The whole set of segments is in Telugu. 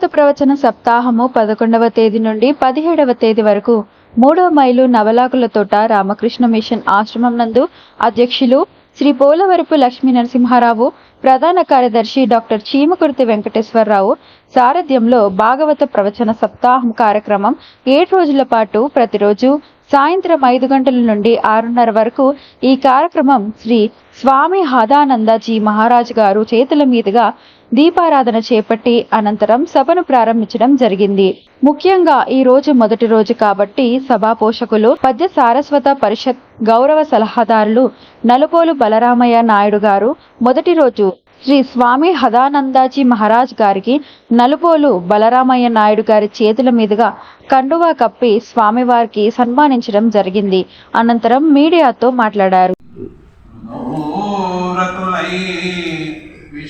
భారత ప్రవచన సప్తాహము పదకొండవ తేదీ నుండి పదిహేడవ తేదీ వరకు మూడవ మైలు నవలాకుల తోట రామకృష్ణ మిషన్ ఆశ్రమం నందు అధ్యక్షులు శ్రీ పోలవరపు లక్ష్మీ నరసింహారావు ప్రధాన కార్యదర్శి డాక్టర్ చీమకుర్తి వెంకటేశ్వరరావు సారథ్యంలో భాగవత ప్రవచన సప్తాహం కార్యక్రమం ఏడు రోజుల పాటు ప్రతిరోజు సాయంత్రం ఐదు గంటల నుండి ఆరున్నర వరకు ఈ కార్యక్రమం శ్రీ స్వామి హదానందజీ మహారాజు గారు చేతుల మీదుగా దీపారాధన చేపట్టి అనంతరం సభను ప్రారంభించడం జరిగింది. ముఖ్యంగా ఈ రోజు మొదటి రోజు కాబట్టి సభా పోషకులు పద్య సారస్వత పరిషత్ గౌరవ సలహాదారులు నలుపోలు బలరామయ్య నాయుడు గారు మొదటి రోజు శ్రీ స్వామి హదానందాజీ మహారాజ్ గారికి నలుపోలు బలరామయ్య నాయుడు గారి చేతుల మీదుగా కండువా కప్పి స్వామివారికి సన్మానించడం జరిగింది. అనంతరం మీడియాతో మాట్లాడారు.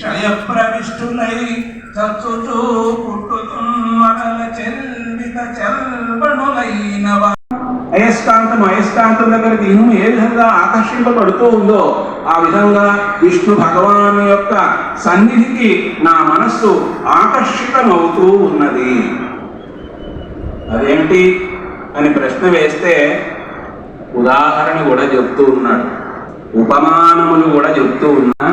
ఊరతులై విషయ ప్రవిష్టులై చచ్చుచూ పుట్టుతున్నరల చెల్విత చెల్బణులైన అయస్కాంతం అయస్కాంతం దగ్గరికి ఇనుము ఏ విధంగా ఆకర్షింపబడుతూ ఉందో ఆ విధంగా విష్ణు భగవాను యొక్క సన్నిధికి నా మనస్సు ఆకర్షితమవుతూ ఉన్నది. అదేంటి అని ప్రశ్న వేస్తే ఉదాహరణ కూడా చెప్తూ ఉన్నాడు. ఉపమానములు కూడా చెప్తూ ఉన్నా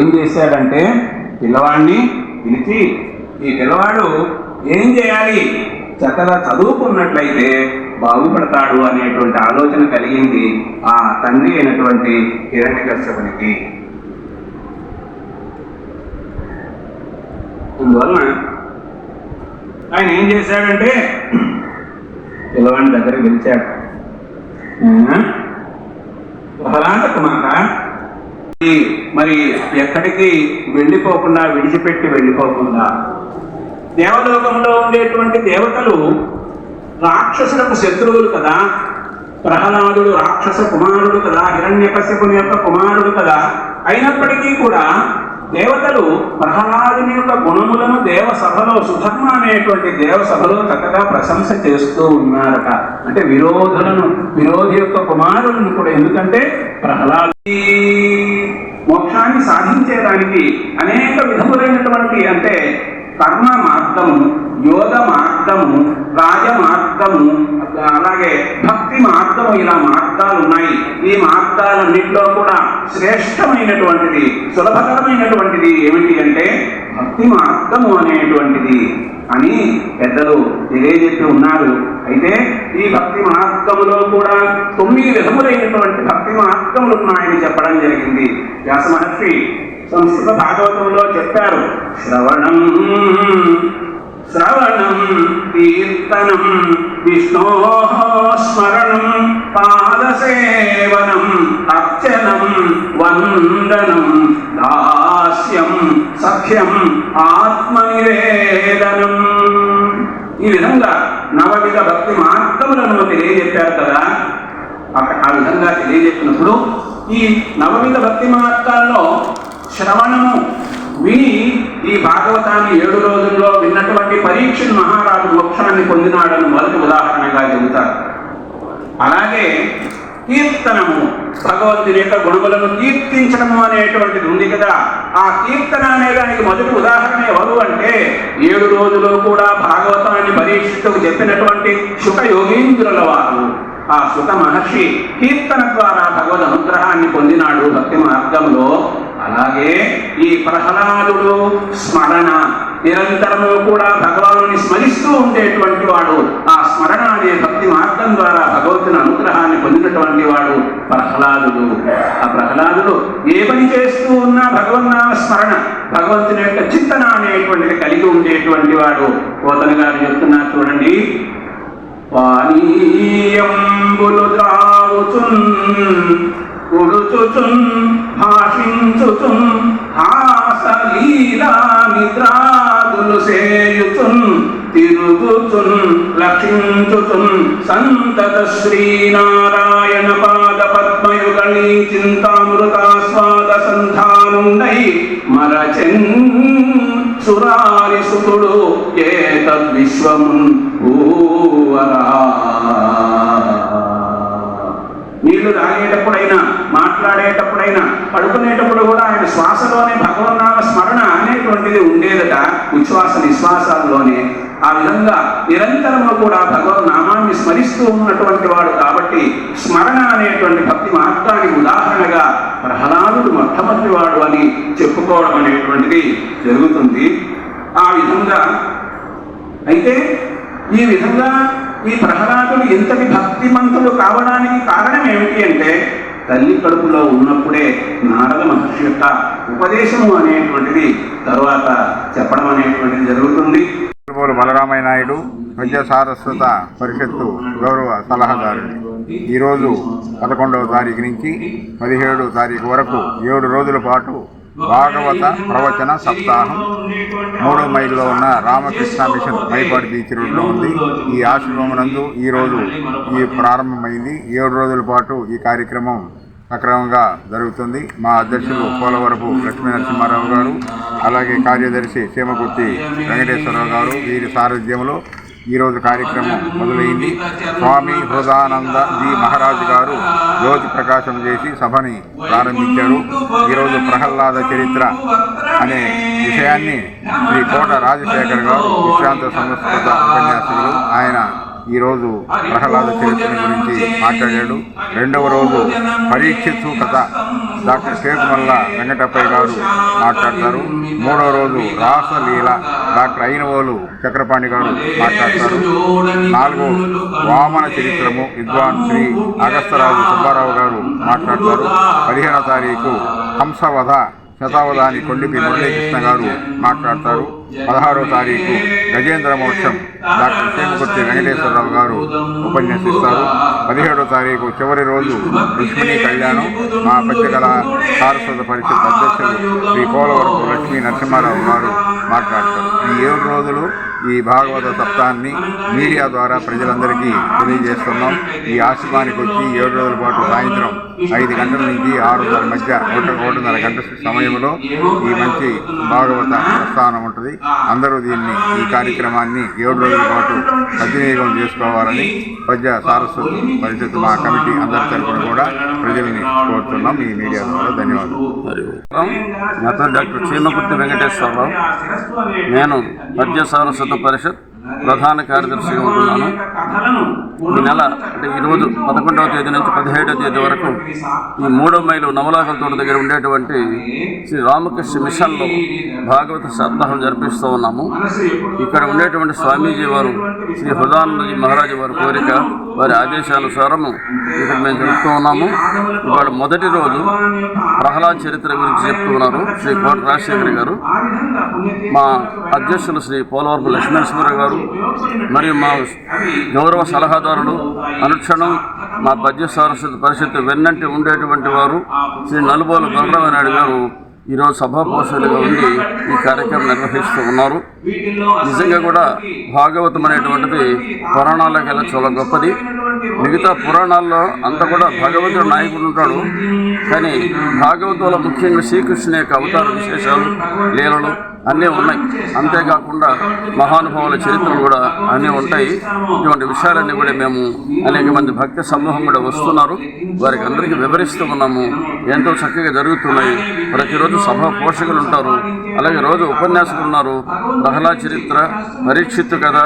ఏం చేశాడంటే పిల్లవాడిని పిలిచి ఈ పిల్లవాడు ఏం చేయాలి? చక్కగా చదువుకున్నట్లయితే బాగుపడతాడు అనేటువంటి ఆలోచన కలిగింది ఆ తండ్రి అయినటువంటి హిరణ్యకశ్యపునికి. అందువలన ఆయన ఏం చేశాడంటే పిల్లవాడిని దగ్గరికి పిలిచాడు. "నాయనా, ప్రహ్లాద కుమార మరి ఎక్కడికి వెళ్ళిపోకుండా విడిచిపెట్టి వెళ్ళిపోకుండా. దేవలోకంలో ఉండేటువంటి దేవతలు రాక్షసులకు శత్రువులు కదా. ప్రహ్లాదుడు రాక్షస కుమారుడు కదా హిరణ్యకశ్యపుని యొక్క కుమారుడు కదా. అయినప్పటికీ కూడా దేవతలు ప్రహ్లాదుని యొక్క గుణములను దేవ సభలో సుధర్మ అనేటువంటి దేవ సభలో చక్కగా ప్రశంస చేస్తూ ఉన్నారట. అంటే విరోధులను విరోధి యొక్క కుమారులను కూడా. ఎందుకంటే ప్రహ్లాది మోక్షాన్ని సాధించేదానికి అనేక విధములైనటువంటి అంటే కర్మ మార్గము యోగ మార్గము రాజ మార్గము అలాగే భక్తి మార్గము ఇలా మార్గాలు ఉన్నాయి. ఈ మార్గాలన్నింటిలో కూడా శ్రేష్టమైనటువంటిది సులభకరమైనటువంటిది ఏమిటి అంటే భక్తి మార్గము అనేటువంటిది అని పెద్దలు తెలియజెప్పి ఉన్నారు. అయితే ఈ భక్తి మార్గములో కూడా తొమ్మిది విధములైనటువంటి మార్గములు ఉన్నాయని చెప్పడం జరిగింది. వ్యాస మహర్షి సంస్కృత భాగవతంలో చెప్పారు శ్రవణం శ్రవణం కీర్తనం విష్ణో స్మరణం పాదసేవనం అర్చనం వందనం దాస్యం సఖ్యం ఆత్మనివేదనం. ఈ విధంగా నవవిధ భక్తి మార్గములను తెలియజెప్పారు కదా. ఆ- విధంగా తెలియజెప్పినప్పుడు ఈ నవమిత భక్తి మార్గాల్లో శ్రవణము విని ఈ భాగవతాన్ని ఏడు రోజుల్లో విన్నటువంటి పరీక్ష మహారాజు మోక్షాన్ని పొందినాడని మొదటి ఉదాహరణగా చెబుతారు. అలాగే కీర్తనము భగవంతుని యొక్క గుణములను కీర్తించడము అనేటువంటిది ఉంది కదా. ఆ కీర్తన అనే దానికి మొదటి ఉదాహరణ ఎవరు అంటే ఏడు రోజులు కూడా భాగవతాన్ని పరీక్షకు చెప్పినటువంటి శుక యోగీంద్రుల వారు. ఆ సుత మహర్షి కీర్తన ద్వారా భగవద్ అనుగ్రహాన్ని పొందినాడు భక్తి మార్గంలో అలాగే ఈ ప్రహ్లాదుడు స్మరణ నిరంతరము కూడా భగవాను స్మరిస్తూ ఉండేటువంటి వాడు ఆ స్మరణ అనే భక్తి మార్గం ద్వారా భగవంతుని అనుగ్రహాన్ని పొందినటువంటి వాడు ప్రహ్లాదుడు. ఆ ప్రహ్లాదుడు ఏ పని చేస్తూ ఉన్నా భగవన్నామ స్మరణ భగవంతుని యొక్క చింతన అనేటువంటిది కలిగి ఉండేటువంటి వాడు. కోతలు గారు చెప్తున్నారు చూడండి. పానీయంబులు ద్రావుచున్ కుడుచుచున్ భాషించుచున్ హాసలీలా నిద్రాదులు సేయుచున్ తిరుగుచున్ లక్షించుచున్ సంతత శ్రీనారాయణ పాద పద్మయుగళీ చింతామృతాస్వాద సంధానుండై మరచెన్ సురారి సుతుడు ఏతద్విశ్వమున్ ఊవరా. నీళ్ళు తాగేటప్పుడైనా మాట్లాడేటప్పుడైనా పడుకునేటప్పుడు కూడా ఆయన శ్వాసలోనే భగవన్నామ స్మరణ అనేటువంటిది ఉండేదట. ఉచ్ఛ్వాస నిశ్వాసాల్లోనే ఆ విధంగా నిరంతరము కూడా భగవన్ నామాన్ని స్మరిస్తూ ఉన్నటువంటి వాడు కాబట్టి స్మరణ అనేటువంటి భక్తి మార్గానికి ఉదాహరణగా ప్రహ్లాదుడు మొట్టమొదటి వాడు అని చెప్పుకోవడం అనేటువంటిది జరుగుతుంది. ఆ విధంగా అయితే ఈ విధంగా ఈ ప్రహ్లాదుడు ఇంతటి భక్తిమంతుడు కావడానికి కారణం ఏమిటి అంటే తల్లి కడుపులో ఉన్నప్పుడే నారద మహర్షి యొక్క ఉపదేశము అనేటువంటిది తర్వాత చెప్పడం అనేటువంటిది జరుగుతుంది. తిరుమూరు బలరామయ్య నాయుడు విద్యా సారస్వత పరిషత్తు గౌరవ సలహాదారుడు ఈరోజు పదకొండవ తారీఖు నుంచి పదిహేడవ తారీఖు వరకు ఏడు రోజుల పాటు భాగవత ప్రవచన సప్తాహం. మూడో మైల్లో ఉన్న రామకృష్ణ మిషన్ మైపాడు బీచ్ రోడ్లో ఉంది. ఈ ఆశ్రమం నందు ఈరోజు ఈ ప్రారంభమైంది. ఏడు రోజుల పాటు ఈ కార్యక్రమం సక్రమంగా జరుగుతుంది. మా అధ్యక్షులు పోలవరపు లక్ష్మీ నరసింహారావు గారు అలాగే కార్యదర్శి సీమకుర్తి వెంకటేశ్వరరావు గారు వీరి సారథ్యంలో ఈరోజు కార్యక్రమం మొదలైంది. స్వామి హృదానంద జీ మహారాజు గారు జ్యోతి ప్రకాశం చేసి సభని ప్రారంభించారు. ఈరోజు ప్రహ్లాద చరిత్ర అనే విషయాన్ని శ్రీ కోట రాజశేఖర్ గారు విశ్రాంత సంస్కృత ఉపన్యాసకులు ఆయన ఈరోజు ప్రహ్లాద చరిత్ర గురించి మాట్లాడాడు. రెండవ రోజు పరీక్షిత్తు కథ డాక్టర్ షేకుమల్ల వెంకటప్పయ్య గారు మాట్లాడతారు. మూడవ రోజు రాసలీల డాక్టర్ అయినవోలు చక్రపాణి గారు మాట్లాడతారు. నాలుగో వామన చరిత్రము విద్వాన్ శ్రీ అగస్తరాజు సుబ్బారావు గారు మాట్లాడతారు. పదిహేనవ తారీఖు హంసవధ శతావధాని కొండిపి మురళీకృష్ణ గారు మాట్లాడతారు. పదహారో తారీఖు గజేంద్ర మోక్షం డాక్టర్ సేమకుర్తి వెంకటేశ్వరరావు గారు ఉపన్యసిస్తారు. పదిహేడో తారీఖు చివరి రోజు రుక్మిణి కళ్యాణం. మా పత్రికల సారస్వత పరిషత్ అధ్యక్షులు శ్రీ కోలవరపు లక్ష్మీ నరసింహారావు గారు మాట్లాడతారు. ఈ ఏడు రోజులు ఈ భాగవత సప్తాన్ని మీడియా ద్వారా ప్రజలందరికీ తెలియజేస్తున్నాం. ఈ ఆశ్రమానికి వచ్చి ఏడు రోజుల పాటు సాయంత్రం ఐదు గంటల నుంచి ఆరున్నర మధ్య ఒకటి ఒకటిన్నర గంట సమయంలో ఈ మంచి భాగవత ప్రస్థానం ఉంటుంది. అందరూ దీన్ని ఈ కార్యక్రమాన్ని ఏడు రోజుల పాటు సద్వినియోగం చేసుకోవాలని పద్య సారస్వతి పరిషత్ మా కమిటీ అందరి తరఫున కూడా ప్రజల్ని కోరుతున్నాం. ఈ మీడియా ద్వారా ధన్యవాదాలు. నా పేరు డాక్టర్ చీమకుర్తి వెంకటేశ్వరరావు. నేను పద్య సారస్వత పరిషత్ ప్రధాన కార్యదర్శిగా ఉంటున్నాను. ఈ నెల అంటే ఈరోజు పదకొండవ తేదీ నుంచి పదిహేడవ తేదీ వరకు ఈ మూడో మైలు నవలాకల తోట దగ్గర ఉండేటువంటి శ్రీ రామకృష్ణ మిషన్లో భాగవత సప్తాహం జరిపిస్తూ ఉన్నాము. ఇక్కడ ఉండేటువంటి స్వామీజీ వారు శ్రీ హృదానందజీ మహారాజు వారి కోరిక వారి ఆదేశానుసారము ఇక్కడ మేము చెప్తూ ఉన్నాము. ఇవాళ మొదటి రోజు ప్రహ్లాద్ చరిత్ర గురించి చెప్తూ ఉన్నారు శ్రీ కోట రాజశేఖర్ గారు. మా అధ్యక్షులు శ్రీ పోలవరపు లక్ష్మీనరసింహ గారు మరియు మా గౌరవ సలహాదారులు అనుక్షణం మా పద్య సారస్వత పరిషత్ వెన్నంటి ఉండేటువంటి వారు శ్రీ నలుబోలు బలరామ నాయుడు గారు ఈరోజు సభాపోషులుగా ఉండి ఈ కార్యక్రమం నిర్వహిస్తూ ఉన్నారు. నిజంగా కూడా భాగవతం అనేటువంటిది పురాణాలకెల్లా చాలా గొప్పది. మిగతా పురాణాల్లో అంతా కూడా భగవంతుడు నాయకుడు ఉంటాడు. కానీ భాగవతంలో ముఖ్యంగా శ్రీకృష్ణుని యొక్క అవతార విశేషాలు లీలలు అన్నీ ఉన్నాయి. అంతేకాకుండా మహానుభావుల చరిత్రలు కూడా అన్నీ ఉంటాయి. ఇటువంటి విషయాలన్నీ కూడా మేము అనేక మంది భక్తి సమూహం కూడా వస్తున్నారు. వారికి అందరికీ వివరిస్తూ ఉన్నాము. ఎంతో చక్కగా జరుగుతున్నాయి. ప్రతిరోజు సభ పోషకులు ఉంటారు. అలాగే రోజు ఉపన్యాసకులు ఉన్నారు. ప్రహ్లాద్ చరిత్ర పరీక్షిత్తు కథ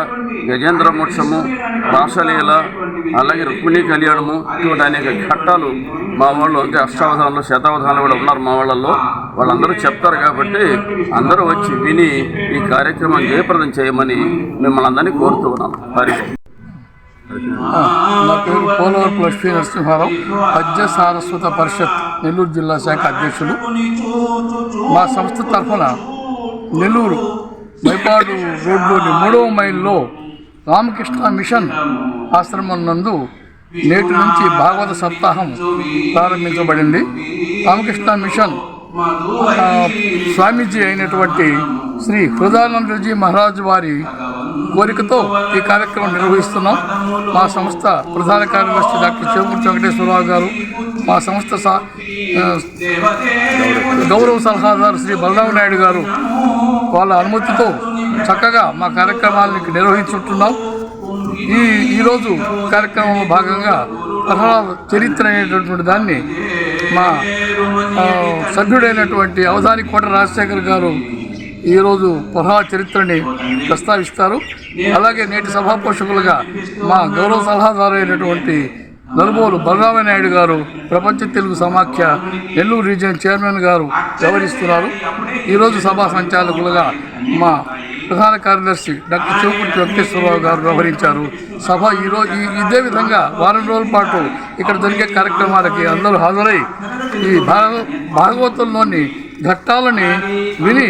గజేంద్ర మోక్షము రాసలీల అలాగే రుక్మిణీ కళ్యాణము ఇటువంటి అనేక ఘట్టాలు మా వాళ్ళు అంటే అష్టావధానంలో శతావధానంలో కూడా ఉన్నారు మా వాళ్ళల్లో. వాళ్ళందరూ చెప్తారు కాబట్టి అందరూ వచ్చి విని ఈ కార్యక్రమం జయప్రదం చేయమని మిమ్మల్ని అందరినీ కోరుతూ ఉన్నాను హరి నా పేరు పోలవరపు లక్ష్మీ నరసింహారావు పద్య సారస్వత పరిషత్ నెల్లూరు జిల్లా శాఖ అధ్యక్షులు మా సంస్థ తరఫున నెల్లూరు మైపాడు రోడ్లోని మూడవ మైల్లో రామకృష్ణ మిషన్ ఆశ్రమం నందు నేటి నుంచి భాగవత సప్తాహం ప్రారంభించబడింది. రామకృష్ణ మిషన్ స్వామీజీ అయినటువంటి శ్రీ హృదానందజీ మహారాజ్ వారి కోరికతో ఈ కార్యక్రమం నిర్వహిస్తున్నాం. మా సంస్థ ప్రధాన కార్యదర్శి డాక్టర్ శివమూర్తి వెంకటేశ్వరరావు గారు మా సంస్థ గౌరవ సలహాదారు శ్రీ బలరామ నాయుడు గారు వాళ్ళ అనుమతితో చక్కగా మా కార్యక్రమాలను నిర్వహించుంటున్నాం. ఈ ఈరోజు కార్యక్రమంలో భాగంగా ప్రహ్లాద చరిత్ర అనేటటువంటి దాన్ని మా సభ్యుడైనటువంటి అవధాని కోట రాజశేఖర్ గారు ఈరోజు పొహా చరిత్రని ప్రస్తావిస్తారు. అలాగే నేటి సభా పోషకులుగా మా గౌరవ సలహాదారు అయినటువంటి నలుమూలు బలరామ నాయుడు గారు ప్రపంచ తెలుగు సమాఖ్య నెల్లూరు రీజియన్ చైర్మన్ గారు వ్యవహరిస్తున్నారు. ఈరోజు సభా సంచాలకులుగా మా ప్రధాన కార్యదర్శి డాక్టర్ శివకుర్తి వెంకటేశ్వరరావు గారు వ్యవహరించారు. సభ ఈరోజు ఈ ఇదే విధంగా వారం రోజుల పాటు ఇక్కడ జరిగే కార్యక్రమాలకి అందరూ హాజరై ఈ భాగవతంలోని ఘట్టాలని విని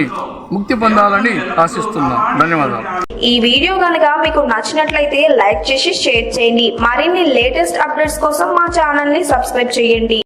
ముక్తి పొందాలని ఆశిస్తున్నాం. ధన్యవాదాలు. ఈ వీడియో కనుక మీకు నచ్చినట్లయితే లైక్ చేసి షేర్ చేయండి. మరిన్ని లేటెస్ట్ అప్డేట్స్ కోసం మా ఛానల్ని సబ్స్క్రైబ్ చేయండి.